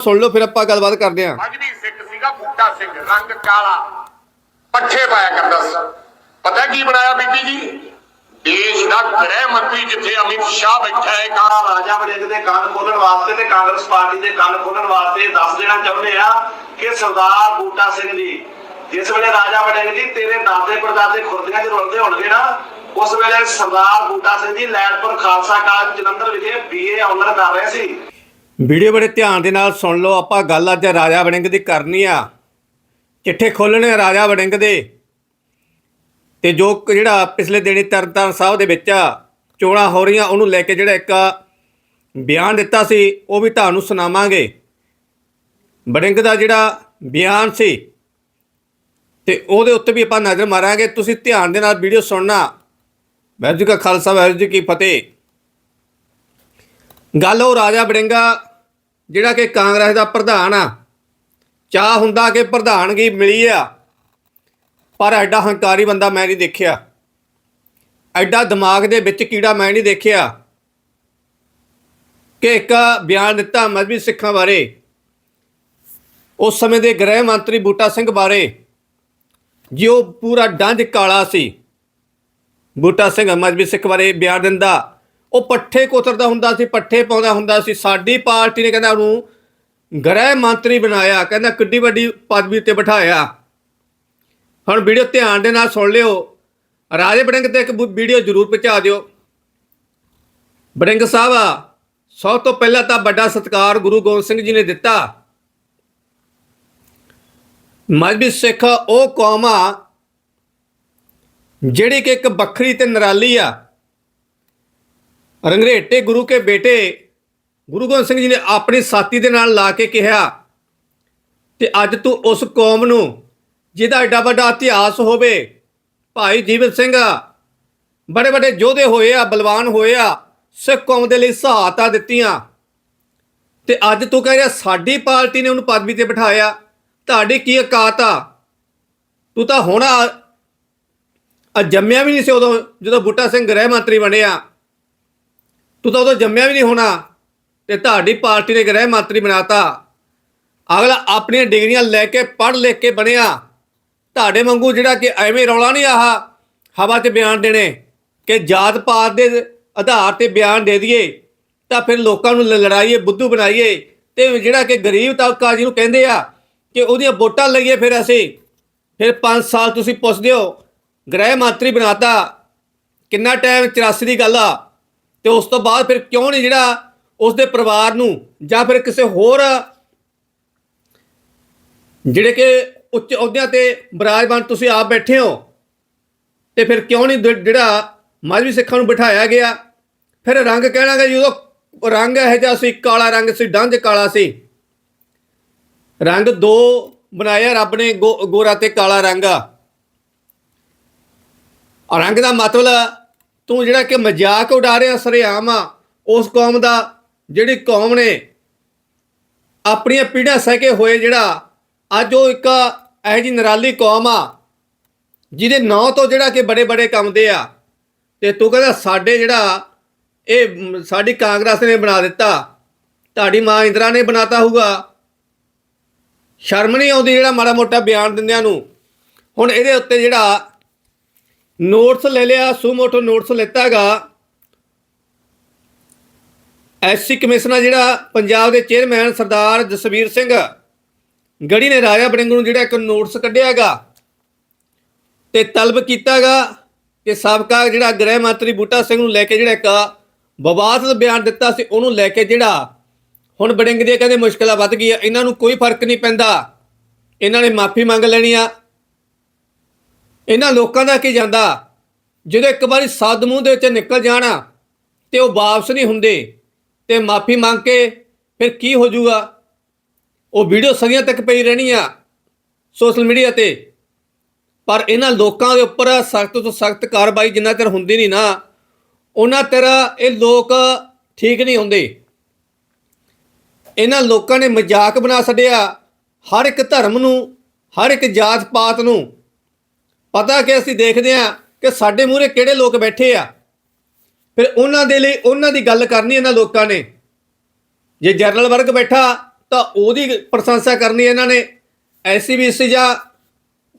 ਸੁਣ ਲਓ, ਫਿਰ ਆਪਾਂ ਗੱਲਬਾਤ ਕਰਦੇ ਹਾਂ। ਮਜਬੀ ਸਿੱਖ ਸੀਗਾ, ਬੂਟਾ ਸਿੰਘ, ਰੰਗ ਕਾਲਾ। ਪੱਠੇ ਪਾਇਆ ਕਰਦਾ ਸੀ। ਪਤਾ ਕੀ ਬਣਾਇਆ ਬੀਬੀ ਜੀ? ਦੇਸ਼ ਦਾ ਗ੍ਰਹਿ ਮੰਤਰੀ ਜਿੱਥੇ ਅਮਿਤ ਸ਼ਾਹ ਬੈਠਾ ਹੈ, ਕਾਲਾ ਰਾਜਾ ਵੜਿੰਗ ਦੇ ਕੰਨ ਖੋਲਣ ਵਾਸਤੇ ਤੇ ਕਾਂਗਰਸ ਪਾਰਟੀ ਦੇ ਕੰਨ ਖੋਲਣ ਵਾਸਤੇ ਦੱਸ ਦੇਣਾ ਚਾਹੁੰਦੇ ਆ ਕਿ ਸਰਦਾਰ ਬੂਟਾ ਸਿੰਘ ਜੀ, ਜਿਸ ਵੇਲੇ ਰਾਜਾ ਵੜਿੰਗ ਜੀ ਤੇਰੇ ਦਾਦੇ ਪੜਦਾਦੇ ਖੁਰਦੀਆਂ 'ਚ ਰੁਲਦੇ ਹੋਣਗੇ ਨਾ, ਉਸ ਵੇਲੇ ਸਰਦਾਰ ਬੂਟਾ ਸਿੰਘ ਜੀ ਲੈਟਪੁਰ ਖਾਲਸਾ ਕਾਲਜ ਜਲੰਧਰ ਵਿਖੇ ਬੀਏ ਆਨਰ ਕਰ ਰਹੇ ਸੀ। ਵੀਡੀਓ ਬੜੇ ਧਿਆਨ ਦੇ ਨਾਲ ਸੁਣ ਲਓ, ਆਪਾਂ ਗੱਲ ਅੱਜ ਰਾਜਾ ਵੜਿੰਗ ਦੀ ਕਰਨੀ ਆ। ਚਿੱਠੇ ਖੋਲਣੇ ਰਾਜਾ ਵੜਿੰਗ ਦੇ। ਤੇ ਜੋ ਕ- ਜਿਹੜਾ ਪਿਛਲੇ ਦਿਨੀ ਤਰਨਤਾਰਨ ਸਾਹਿਬ ਦੇ ਵਿੱਚ ਚੋਣਾਂ ਹੋ ਰਹੀਆਂ, ਉਹਨੂੰ ਲੈ ਕੇ ਜਿਹੜਾ ਇੱਕ ਬਿਆਨ ਦਿੱਤਾ ਸੀ, ਉਹ ਵੀ ਤੁਹਾਨੂੰ ਸੁਣਾਵਾਂਗੇ। ਵੜਿੰਗ ਦਾ ਜਿਹੜਾ ਬਿਆਨ ਸੀ, ਤੇ ਉਹਦੇ ਉੱਤੇ ਵੀ ਆਪਾਂ ਨਜ਼ਰ ਮਾਰਾਂਗੇ। ਤੁਸੀਂ ਧਿਆਨ ਦੇ ਨਾਲ ਵੀਡੀਓ ਸੁਣਨਾ। ਵਾਹਿਗੁਰੂ ਜੀ ਕਾ ਖਾਲਸਾ, ਵਾਹਿਗੁਰੂ ਜੀ ਕੀ ਫਤਿਹ। ਗੱਲ ਉਹ ਰਾਜਾ ਵੜਿੰਗਾ ਜਿਹੜਾ ਕਿ ਕਾਂਗਰਸ ਦਾ ਪ੍ਰਧਾਨ ਆ, ਚਾਹ ਹੁੰਦਾ ਕਿ ਪ੍ਰਧਾਨਗੀ ਮਿਲੀ ਆ, ਪਰ ਐਡਾ ਹੰਕਾਰੀ ਬੰਦਾ ਮੈਂ ਨਹੀਂ ਦੇਖਿਆ। ਐਡਾ ਦਿਮਾਗ ਦੇ ਵਿੱਚ ਕੀੜਾ ਮੈਂ ਨਹੀਂ ਦੇਖਿਆ ਕਿ ਇੱਕ ਬਿਆਨ ਦਿੱਤਾ ਮਜ਼ਬੀ ਸਿੱਖਾਂ ਬਾਰੇ, ਉਸ ਸਮੇਂ ਦੇ ਗ੍ਰਹਿ ਮੰਤਰੀ ਬੂਟਾ ਸਿੰਘ ਬਾਰੇ, ਜੋ ਪੂਰਾ ਡੰਜ ਕਾਲਾ ਸੀ, ਬੂਟਾ ਸਿੰਘ ਮਜ਼ਬੀ ਸਿੱਖ ਬਾਰੇ ਬਿਆਨ ਦਿੰਦਾ ਉਹ ਪੱਠੇ ਕੋਤਰਦਾ ਹੁੰਦਾ ਸੀ, ਪੱਠੇ ਪਾਉਂਦਾ ਹੁੰਦਾ ਸੀ। ਸਾਡੀ ਪਾਰਟੀ ਨੇ ਕਹਿੰਦਾ ਉਹਨੂੰ ਗ੍ਰਹਿ ਮੰਤਰੀ ਬਣਾਇਆ, ਕਹਿੰਦਾ ਕਿੱਡੀ ਵੱਡੀ ਪਦਵੀ ਤੇ ਬਿਠਾਇਆ। ਹੁਣ ਵੀਡੀਓ ਧਿਆਨ ਦੇ ਨਾਲ ਸੁਣ ਲਿਓ। ਰਾਜੇ ਬੜਿੰਗ ਤੇ ਇੱਕ ਵੀਡੀਓ ਜ਼ਰੂਰ ਪਹੁੰਚਾ ਦਿਓ। ਬੜਿੰਗ ਸਾਹਿਬ, ਸਭ ਤੋਂ ਪਹਿਲਾਂ ਤਾਂ ਵੱਡਾ ਸਤਿਕਾਰ ਗੁਰੂ ਗੋਬਿੰਦ ਸਿੰਘ ਜੀ ਨੇ ਦਿੱਤਾ। ਮਜ਼ਬੀ ਸਿੱਖ, ਉਹ ਕੌਮ ਆ, ਜਿਹੜੀ ਕਿ ਇੱਕ ਵੱਖਰੀ ਤੇ ਨਿਰਾਲੀ ਆ। ਰੰਗਰੇਟੇ ਗੁਰੂ ਕੇ ਬੇਟੇ ਗੁਰੂ ਗੋਬਿੰਦ ਸਿੰਘ ਜੀ ਨੇ ਆਪਣੀ ਸਾਥੀ ਦੇ ਨਾਲ ਲਾ ਕੇ ਕਿਹਾ ਤੇ ਅੱਜ ਤੂੰ ਉਸ ਕੌਮ ਨੂੰ ਜਿਹਦਾ ਐਡਾ ਵੱਡਾ ਇਤਿਹਾਸ ਹੋਵੇ, ਭਾਈ ਜੀਵਨ ਸਿੰਘ, ਬੜੇ ਬੜੇ ਯੋਧੇ ਹੋਏ ਆ, ਬਲਵਾਨ ਹੋਏ ਆ, ਸਿੱਖ ਕੌਮ ਦੇ ਲਈ ਸਹਾਇਤਾ ਦਿੱਤੀਆਂ। ਤੇ ਅੱਜ ਤੂੰ ਕਹਿ ਰਿਹਾ ਸਾਡੀ ਪਾਰਟੀ ਨੇ ਉਹਨੂੰ ਪਦਵੀ ਤੇ ਬਿਠਾਇਆ, ਤੁਹਾਡੀ ਕੀ ਔਕਾਤ ਆ? ਤੂੰ ਤਾਂ ਹੁਣ ਆ ਆ ਜੰਮਿਆ ਵੀ ਨਹੀਂ ਸੀ ਉਦੋਂ ਜਦੋਂ ਬੂਟਾ ਸਿੰਘ ਗ੍ਰਹਿ ਮੰਤਰੀ ਬਣਿਆ। ਤੂੰ ਤਾਂ ਉਦੋਂ ਜੰਮਿਆ ਵੀ ਨਹੀਂ ਹੋਣਾ ਤੇ ਤੁਹਾਡੀ ਪਾਰਟੀ ਨੇ ਗ੍ਰਹਿ ਮੰਤਰੀ ਬਣਾਤਾ। ਅਗਲਾ ਆਪਣੀਆਂ ਡਿਗਰੀਆਂ ਲੈ ਕੇ ਪੜ੍ਹ ਲਿਖ ਕੇ ਬਣਿਆ। ਤੁਹਾਡੇ ਵਾਂਗੂ ਜਿਹੜਾ ਕਿ ਐਵੇਂ ਰੌਲਾ ਨਹੀਂ ਆਹ ਹਵਾ 'ਚ ਬਿਆਨ ਦੇਣੇ ਕਿ ਜਾਤ ਪਾਤ ਦੇ ਆਧਾਰ ਤੇ ਬਿਆਨ ਦੇ ਦਈਏ ਤਾਂ ਫਿਰ ਲੋਕਾਂ ਨੂੰ ਲ- ਲੜਾਈਏ, ਬੁੱਧੂ ਬਣਾਈਏ ਤੇ ਜਿਹੜਾ ਕਿ ਗਰੀਬ ਤਬਕਾ ਜਿਹਨੂੰ ਕਹਿੰਦੇ ਆ ਕਿ ਉਹਦੀਆਂ ਵੋਟਾਂ ਲਈਏ ਫਿਰ ਅਸੀਂ। ਫਿਰ 5 ਸਾਲ ਤੁਸੀਂ ਪੁੱਛਦੇ ਹੋ, ਗ੍ਰਹਿ ਮੰਤਰੀ ਬਣਾਤਾ। ਕਿੰਨਾ ਟਾਈਮ 84 ਦੀ ਗੱਲ ਆ। ਤੇ ਉਸ ਤੋਂ ਬਾਅਦ ਫਿਰ ਕਿਉਂ ਨਹੀਂ ਜਿਹੜਾ ਉਸ ਦੇ ਪਰਿਵਾਰ ਨੂੰ ਜਾਂ ਫਿਰ ਕਿਸੇ ਹੋਰ ਜਿਹੜੇ ਕਿ ਉੱਚ ਅਹੁਦਿਆਂ ਤੇ ਬਰਾਜਮਾਨ ਤੁਸੀਂ ਆਪ ਬੈਠੇ ਹੋ, ਤੇ ਫਿਰ ਕਿਉਂ ਨਹੀਂ ਜਿਹੜਾ ਮਾਝਵੀ ਸਿੱਖਾਂ ਨੂੰ ਬਿਠਾਇਆ ਗਿਆ? ਫਿਰ ਰੰਗ ਕਹਿਣਾ ਕਹਿਣਾਗਾ ਜਦੋਂ ਰੰਗ ਇਹ ਜਿਹਾ ਸੀ, ਕਾਲਾ ਰੰਗ ਸੀ ਡੰਜ ਕਾਲਾ ਸੀ। ਰੰਗ ਦੋ ਬਣਾਇਆ ਰੱਬ ਨੇ, ਗੋ- ਗੋਰਾ ਤੇ ਕਾਲਾ ਰੰਗ। ਆ ਰੰਗ ਦਾ ਮਤਲਬ ਤੂੰ ਜਿਹੜਾ ਕਿ ਮਜ਼ਾਕ ਉਡਾ ਰਿਹਾ, ਸਰੇਆਮ ਆ, ਉਸ ਕੌਮ ਦਾ, ਜਿਹੜੀ ਕੌਮ ਨੇ ਆਪਣੀਆਂ ਪੀੜ੍ਹੀਆਂ ਸਹਿ ਕੇ ਹੋਏ ਜਿਹੜਾ, ਅੱਜ ਉਹ ਇੱਕ ਇਹੋ ਜਿਹੀ ਨਿਰਾਲੀ ਕੌਮ ਆ, ਜਿਹਦੇ ਨਾਂ ਤੋਂ ਜਿਹੜਾ ਕਿ ਬੜੇ ਬੜੇ ਕੰਮ ਦੇ ਆ। ਤੇ ਤੂੰ ਕਹਿੰਦਾ, ਸਾਡੇ ਜਿਹੜਾ, ਇਹ ਸਾਡੀ ਕਾਂਗਰਸ ਨੇ ਬਣਾ ਦਿੱਤਾ, ਤੁਹਾਡੀ ਮਾਂ ਇੰਦਰਾ ਨੇ ਬਣਾਤਾ ਹੋਊਗਾ। ਸ਼ਰਮ ਨਹੀਂ ਆਉਂਦੀ ਜਿਹੜਾ ਮਾੜਾ ਮੋਟਾ ਬਿਆਨ ਦਿੰਦਿਆਂ ਨੂੰ। ਹੁਣ ਇਹਦੇ ਉੱਤੇ ਜਿਹੜਾ ਨੋਟਸ ਲੈ ਲਿਆ ਸੂਮੋਟੋ ਨੋਟਸ ਲੈਤਾਗਾ ਐਸਸੀ ਕਮਿਸ਼ਨਰ ਜਿਹੜਾ ਪੰਜਾਬ ਦੇ ਚੇਅਰਮੈਨ ਸਰਦਾਰ ਜਸਵੀਰ ਸਿੰਘ। ਗੜੀ ਨੇ ਰਾਜਾ ਬੜਿੰਗ ਨੂੰ ਜਿਹੜਾ ਇੱਕ ਨੋਟਸ ਕੱਢਿਆਗਾ ਤੇ ਤਲਬ ਕੀਤਾਗਾ ਕਿ ਸਾਬਕਾ ਜਿਹੜਾ ਗ੍ਰਹਿ ਮੰਤਰੀ ਬੂਟਾ ਸਿੰਘ ਨੂੰ ਲੈ ਕੇ ਜਿਹੜਾ ਇੱਕ ਵਿਵਾਦਤ ਬਿਆਨ ਦਿੱਤਾ ਸੀ, ਉਹਨੂੰ ਲੈ ਕੇ ਜਿਹੜਾ ਹੁਣ ਬੜਿੰਗ ਦੀਆਂ ਕਹਿੰਦੇ ਮੁਸ਼ਕਲਾਂ ਵੱਧ ਗਈਆਂ, ਇਹਨਾਂ ਨੂੰ ਕੋਈ ਫ਼ਰਕ ਨਹੀਂ ਪੈਂਦਾ। ਇਹਨਾਂ ਨੇ ਮਾਫੀ ਮੰਗ ਲੈਣੀ ਆ ਇਹਨਾਂ ਲੋਕਾਂ ਦਾ ਕੀ ਜਾਂਦਾ? ਜਦੋਂ ਇੱਕ ਵਾਰੀ ਸੱਦ ਮੂੰਹ ਦੇ ਵਿੱਚ ਨਿਕਲ ਜਾਣਾ ਤੇ ਉਹ ਵਾਪਸ ਨਹੀਂ ਹੁੰਦੇ ਤੇ ਮਾਫੀ ਮੰਗ ਕੇ ਫਿਰ ਕੀ ਹੋ ਜਾਊਗਾ? ਉਹ ਵੀਡੀਓ ਸਦੀਆਂ ਤੱਕ ਪਈ ਰਹਿਣੀ ਆ ਸੋਸ਼ਲ ਮੀਡੀਆ ਤੇ। ਪਰ ਇਹਨਾਂ ਲੋਕਾਂ ਦੇ ਉੱਪਰ ਸਖਤ ਤੋਂ ਸਖਤ ਕਾਰਵਾਈ ਜਿੰਨਾ ਚਿਰ ਹੁੰਦੀ ਨਹੀਂ ਨਾ, ਉਹਨਾਂ ਚਿਰ ਇਹ ਲੋਕ ਠੀਕ ਨਹੀਂ ਹੁੰਦੇ। ਇਹਨਾਂ ਲੋਕਾਂ ਨੇ ਮਜ਼ਾਕ ਬਣਾ ਛੱਡਿਆ। ਹਰ ਇੱਕ ਧਰਮ ਨੂੰ, ਹਰ ਇੱਕ ਜਾਤ ਪਾਤ ਨੂੰ ਪਤਾ ਕਿ ਅਸੀਂ ਦੇਖਦੇ ਹਾਂ ਕਿ ਸਾਡੇ ਮੂਹਰੇ ਕਿਹੜੇ ਲੋਕ ਬੈਠੇ ਆ। ਫਿਰ ਉਹਨਾਂ ਦੇ ਲਈ ਉਹਨਾਂ ਦੀ ਗੱਲ ਕਰਨੀ ਇਹਨਾਂ ਲੋਕਾਂ ਨੇ। ਜੇ ਜਨਰਲ ਵਰਗ ਬੈਠਾ ਤਾਂ ਉਹਦੀ ਪ੍ਰਸ਼ੰਸਾ ਕਰਨੀ ਇਹਨਾਂ ਨੇ। ਐਸਸੀਬੀਸੀ ਜਾਂ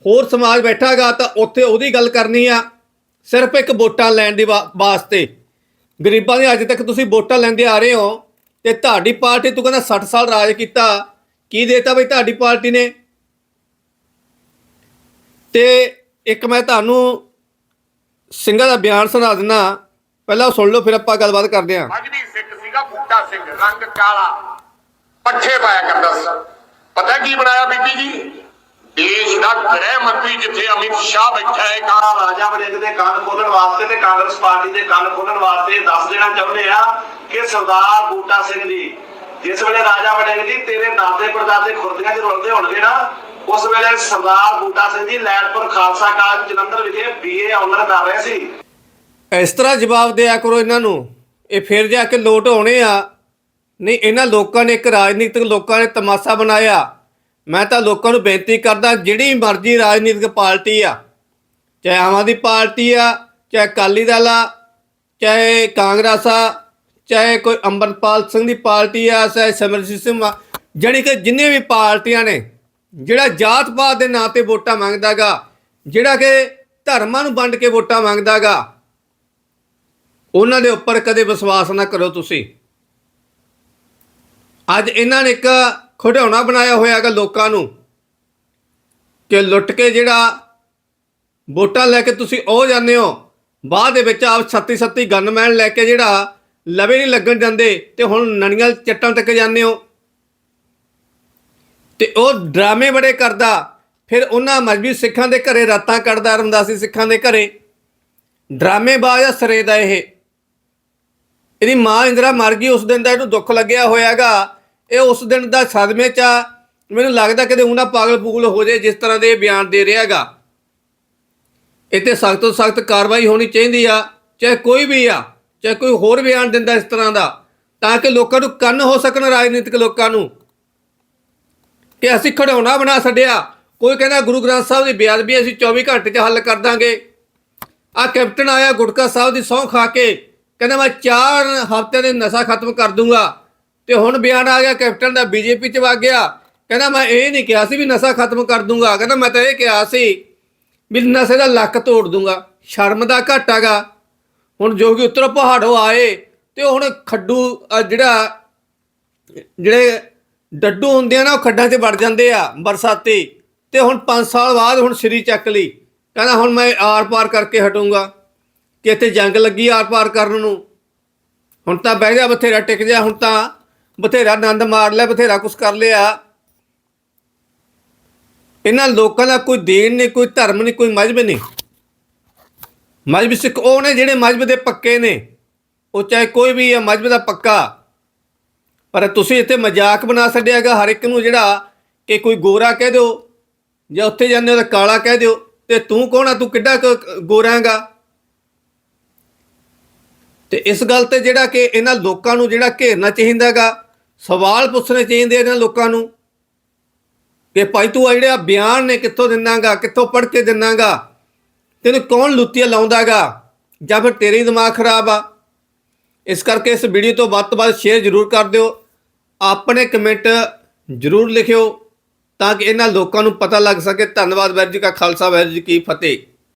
ਹੋਰ ਸਮਾਜ ਬੈਠਾਗਾ ਤਾਂ ਉੱਥੇ ਉਹਦੀ ਗੱਲ ਕਰਨੀ ਆ। ਸਿਰਫ ਇੱਕ ਵੋਟਾਂ ਲੈਣ ਦੀ ਵਾ- ਵਾਸਤੇ। ਗਰੀਬਾਂ ਦੇ ਅੱਜ ਤੱਕ ਤੁਸੀਂ ਵੋਟਾਂ ਲੈਂਦੇ ਆ ਰਹੇ ਹੋ ਤੇ ਤੁਹਾਡੀ ਪਾਰਟੀ ਤੂੰ ਕਹਿੰਦਾ 60 ਸਾਲ ਰਾਜ ਕੀਤਾ, ਕੀ ਦੇਤਾ ਬਈ ਤੁਹਾਡੀ ਪਾਰਟੀ ਨੇ? ਤੇ ਇੱਕ ਮੈਂ ਤੁਹਾਨੂੰ ਸਿੰਘਾਂ ਦਾ ਬਿਆਨ ਸੁਣਾ ਦਿੰਦਾ ਪਹਿਲਾਂ ਸੁਣ ਲਓ, ਫਿਰ ਆਪਾਂ ਗੱਲਬਾਤ ਕਰਦੇ ਹਾਂ। ਮਜਬੀ ਸਿੱਖ ਸੀਗਾ, ਬੂਟਾ ਸਿੰਘ, ਰੰਗ ਕਾਲਾ। ਪੱਠੇ ਪਾਇਆ ਕਰਦਾ ਸੀ। ਪਤਾ ਕੀ ਬਣਾਇਆ ਬੀਬੀ ਜੀ? ਦੇਸ਼ ਦਾ ਗ੍ਰਹਿ ਮੰਤਰੀ ਜਿੱਥੇ ਅਮਿਤ ਸ਼ਾਹ ਬੈਠਾ ਹੈ ਕਾਂ ਰਾਜਾ ਵੜਿੰਗ ਦੇ ਕੰਨ ਖੋਲਣ ਵਾਸਤੇ ਤੇ ਕਾਂਗਰਸ ਪਾਰਟੀ ਦੇ ਕੰਨ ਖੋਲਣ ਵਾਸਤੇ ਦੱਸ ਦੇਣਾ ਚਾਹੁੰਦੇ ਆ ਕਿ ਸਰਦਾਰ ਬੂਟਾ ਸਿੰਘ ਜੀ, ਜਿਸ ਵੇਲੇ ਰਾਜਾ ਵੜਿੰਗ ਜੀ ਤੇਰੇ ਦਾਦੇ ਪੜਦਾਦੇ ਖੁਰਦੀਆਂ 'ਚ ਰੁਲਦੇ ਹੋਣਗੇ ਨਾ ਉਸ ਵੇਲੇ ਸਰਦਾਰ ਬੂਟਾ ਸਿੰਘ ਜੀ ਲੈਟਪੁਰ ਖਾਲਸਾ ਕਾਲਜ, ਜਲੰਧਰ ਵਿਖੇ ਬੀਏ ਆਨਰ ਕਰ ਰਹੇ ਸੀ। ਇਸ ਤਰ੍ਹਾਂ ਜਵਾਬ ਦਿਆ ਕਰੋ ਇਹਨਾਂ ਨੂੰ। ਇਹ ਫਿਰ ਜਾ ਕੇ ਲੋਟ ਹੋਣੇ ਆ। ਨਹੀਂ, ਇਹਨਾਂ ਲੋਕਾਂ ਨੇ ਇੱਕ ਰਾਜਨੀਤਿਕ ਲੋਕਾਂ ਨੇ ਤਮਾਸ਼ਾ ਬਣਾਇਆ। ਮੈਂ ਤਾਂ ਲੋਕਾਂ ਨੂੰ ਬੇਨਤੀ ਕਰਦਾ, ਜਿਹੜੀ ਮਰਜ਼ੀ ਰਾਜਨੀਤਿਕ ਪਾਰਟੀ ਆ, ਚਾਹੇ ਆਮ ਆਦਮੀ ਪਾਰਟੀ ਆ, ਚਾਹੇ ਅਕਾਲੀ ਦਲ ਆ, ਚਾਹੇ ਕਾਂਗਰਸ ਆ, ਚਾਹੇ ਕੋਈ ਅੰਮ੍ਰਿਤਪਾਲ ਸਿੰਘ ਦੀ ਪਾਰਟੀ ਆ, ਚਾਹੇ ਸਿਮਰਜੀਤ ਸਿੰਘ ਆ ਜਿਹੜੀ ਕਿ ਜਿੰਨੇ ਵੀ ਪਾਰਟੀਆਂ ਨੇ ਜਿਹੜਾ ਜਾਤ ਪਾਤ ਦੇ ਨਾਂ ਤੇ ਵੋਟਾਂ ਮੰਗਦਾਗਾ, ਜਿਹੜਾ ਕਿ ਧਰਮਾਂ ਨੂੰ ਵੰਡ ਕੇ ਵੋਟਾਂ ਮੰਗਦਾਗਾ, ਉਹਨਾਂ ਦੇ ਉੱਪਰ ਕਦੇ ਵਿਸ਼ਵਾਸ ਨਾ ਕਰੋ ਤੁਸੀਂ। ਅੱਜ ਇਹਨਾਂ ਨੇ ਇੱਕ ਖਿਡੌਣਾ ਬਣਾਇਆ ਹੋਇਆ ਹੈਗਾ ਲੋਕਾਂ ਨੂੰ ਕਿ ਲੁੱਟ ਕੇ ਜਿਹੜਾ ਵੋਟਾਂ ਲੈ ਕੇ ਤੁਸੀਂ ਉਹ ਜਾਂਦੇ ਹੋ, ਬਾਅਦ ਦੇ ਵਿੱਚ ਆਪ 36 37 ਗਨਮੈਨ ਲੈ ਕੇ ਜਿਹੜਾ ਲਵੇ ਨਹੀਂ ਲੱਗਣ ਜਾਂਦੇ ਤੇ ਹੁਣ ਨਣੀਆਂ ਚੱਟਾਂ ਤੱਕ ਜਾਂਦੇ ਹੋ। ਤੇ ਉਹ ਡਰਾਮੇ ਬੜੇ ਕਰਦਾ। ਫਿਰ ਉਹਨਾਂ ਮਜਬੀ ਸਿੱਖਾਂ ਦੇ ਘਰੇ ਰਾਤਾਂ ਕੱਢਦਾ ਰਮਦਾਸੀ ਸਿੱਖਾਂ ਦੇ ਘਰੇ। ਡਰਾਮੇਬਾਜ਼ ਆ ਸਰੇ ਦਾ ਇਹ। ਇਹਦੀ ਮਾਂ ਇੰਦਰਾ ਮਰ ਗਈ, ਉਸ ਦਿਨ ਦਾ ਇਹਨੂੰ ਦੁੱਖ ਲੱਗਿਆ ਹੋਇਆਗਾ। ਇਹ ਉਸ ਦਿਨ ਦਾ ਸਦਮੇ ਚ ਆ। ਮੈਨੂੰ ਲੱਗਦਾ ਕਿਤੇ ਉਹਨਾਂ ਪਾਗਲ ਪੂਗਲ ਹੋ ਜਾਏ ਜਿਸ ਤਰ੍ਹਾਂ ਦੇ ਇਹ ਬਿਆਨ ਦੇ ਰਿਹਾਗਾ ਇੱਥੇ ਸਖਤ ਤੋਂ ਸਖਤ ਕਾਰਵਾਈ ਹੋਣੀ ਚਾਹੀਦੀ ਆ, ਚਾਹੇ ਕੋਈ ਵੀ ਆ, ਚਾਹੇ ਕੋਈ ਹੋਰ ਬਿਆਨ ਦਿੰਦਾ ਇਸ ਤਰ੍ਹਾਂ ਦਾ, ਤਾਂ ਕਿ ਲੋਕਾਂ ਨੂੰ ਕੰਨ ਹੋ ਸਕਣ, ਰਾਜਨੀਤਿਕ ਲੋਕਾਂ ਨੂੰ। ਕਿ ਅਸੀਂ ਖੜਾਉਣਾ ਬਣਾ ਛੱਡਿਆ। ਕੋਈ ਕਹਿੰਦਾ ਗੁਰੂ ਗ੍ਰੰਥ ਸਾਹਿਬ ਦੀ ਬੇਅਦਬੀ ਅਸੀਂ 24 ਘੰਟੇ 'ਚ ਹੱਲ ਕਰ ਦਾਂਗੇ। ਆ ਕੈਪਟਨ ਆਇਆ ਗੁਟਕਾ ਸਾਹਿਬ ਦੀ ਸਹੁੰ ਖਾ ਕੇ। ਕਹਿੰਦਾ ਮੈਂ ਚਾਰ ਹਫ਼ਤੇ ਦੇ ਨਸ਼ਾ ਖਤਮ ਕਰ ਦੂੰਗਾ। ਤੇ ਹੁਣ ਬਿਆਨ ਆ ਗਿਆ ਕੈਪਟਨ ਦਾ ਬੀਜੇਪੀ 'ਚ ਵਗ ਗਿਆ। ਕਹਿੰਦਾ ਮੈਂ ਇਹ ਨਹੀਂ ਕਿਹਾ ਸੀ ਵੀ ਨਸ਼ਾ ਖਤਮ ਕਰ ਦੂੰਗਾ। ਕਹਿੰਦਾ ਮੈਂ ਤਾਂ ਇਹ ਕਿਹਾ ਸੀ ਵੀ ਨਸ਼ੇ ਦਾ ਲੱਕ ਤੋੜ ਦੂੰਗਾ। ਸ਼ਰਮ ਦਾ ਘਾਟਾਗਾ ਹੁਣ ਜੋ ਕਿ ਉੱਤਰ ਪਹਾੜੋਂ ਆਏ ਤੇ ਹੁਣ ਖੱਡੂ ਜਿਹੜਾ, ਜਿਹੜੇ ਡੱਡੂ ਹੁੰਦੇ ਆ ਨਾ, ਉਹ ਖੱਡਾਂ 'ਚ ਵੜ ਜਾਂਦੇ ਆ ਬਰਸਾਤੀ। ਤੇ ਹੁਣ 5 ਸਾਲ ਬਾਅਦ ਹੁਣ ਸ੍ਰੀ ਚੱਕ ਲਈ। ਕਹਿੰਦਾ ਹੁਣ ਮੈਂ ਆਰ ਪਾਰ ਕਰਕੇ ਹਟੂੰਗਾ। ਕਿ ਇੱਥੇ ਜੰਗ ਲੱਗੀ ਆਰ ਪਾਰ ਕਰਨ ਨੂੰ। ਹੁਣ ਤਾਂ ਬਹਿ ਜਾ, ਬਥੇਰਾ ਟਿਕ ਜਾ, ਹੁਣ ਤਾਂ ਬਥੇਰਾ ਆਨੰਦ ਮਾਰ ਲਿਆ, ਬਥੇਰਾ ਕੁਛ ਕਰ ਲਿਆ। ਇਹਨਾਂ ਲੋਕਾਂ ਦਾ ਕੋਈ ਦੇਣ ਨਹੀਂ, ਕੋਈ ਧਰਮ ਨਹੀਂ, ਕੋਈ ਮਜ਼ਹਬ ਨਹੀਂ। ਮਜ਼ਹਬ ਸਿੱਖ ਉਹ ਨੇ ਜਿਹੜੇ ਮਜ਼ਹਬ ਦੇ ਪੱਕੇ ਨੇ। ਉਹ ਚਾਹੇ ਕੋਈ ਵੀ ਹੈ ਮਜ਼ਹਬ ਦਾ ਪੱਕਾ। ਪਰ ਤੁਸੀਂ ਇੱਥੇ ਮਜ਼ਾਕ ਬਣਾ ਛੱਡਿਆਗਾ ਹਰ ਇੱਕ ਨੂੰ ਜਿਹੜਾ ਕਿ ਕੋਈ ਗੋਰਾ ਕਹਿ ਦਿਓ ਜਾਂ ਉੱਥੇ ਜਾਂਦੇ ਹੋ ਤਾਂ ਕਾਲਾ ਕਹਿ ਦਿਓ, ਤੇ ਤੂੰ ਕੌਣ ਆ? ਤੂੰ ਕਿੱਡਾ ਕੁ ਗੋਰਾ ਹੈਗਾ? ਤੇ ਇਸ ਗੱਲ ਤੇ ਜਿਹੜਾ ਕਿ ਇਹਨਾਂ ਲੋਕਾਂ ਨੂੰ ਜਿਹੜਾ ਘੇਰਨਾ ਚਾਹੀਦਾਗਾ ਸਵਾਲ ਪੁੱਛਣੇ ਚਾਹੀਦੇ ਇਹਨਾਂ ਲੋਕਾਂ ਨੂੰ ਕਿ ਭਾਈ ਤੂੰ ਆ ਜਿਹੜਾ ਬਿਆਨ ਨੇ ਕਿੱਥੋਂ ਦਿੰਨਾਗਾ ਕਿੱਥੋਂ ਪੜ੍ਹ ਕੇ ਦਿੰਨਾਗਾ ਤੈਨੂੰ ਕੌਣ ਲੁੱਤੀਆਂ ਲਾਉਂਦਾਗਾ ਜਾਂ ਫਿਰ ਤੇਰੇ ਦਿਮਾਗ ਖਰਾਬ ਆ? ਇਸ ਕਰਕੇ ਇਸ ਵੀਡੀਓ ਤੋਂ ਵੱਧ ਤੋਂ ਵੱਧ ਸ਼ੇਅਰ ਜ਼ਰੂਰ ਕਰ ਦਿਓ। ਆਪਣੇ ਕਮੈਂਟ ਜ਼ਰੂਰ ਲਿਖਿਓ ਤਾਂ ਕਿ ਇਹਨਾਂ ਲੋਕਾਂ ਨੂੰ ਪਤਾ ਲੱਗ ਸਕੇ। ਧੰਨਵਾਦ, ਵਾਹਿਗੁਰੂ ਜੀ ਕਾ ਖਾਲਸਾ, ਵਾਹਿਗੁਰੂ ਜੀ ਕੀ ਫਤਿਹ।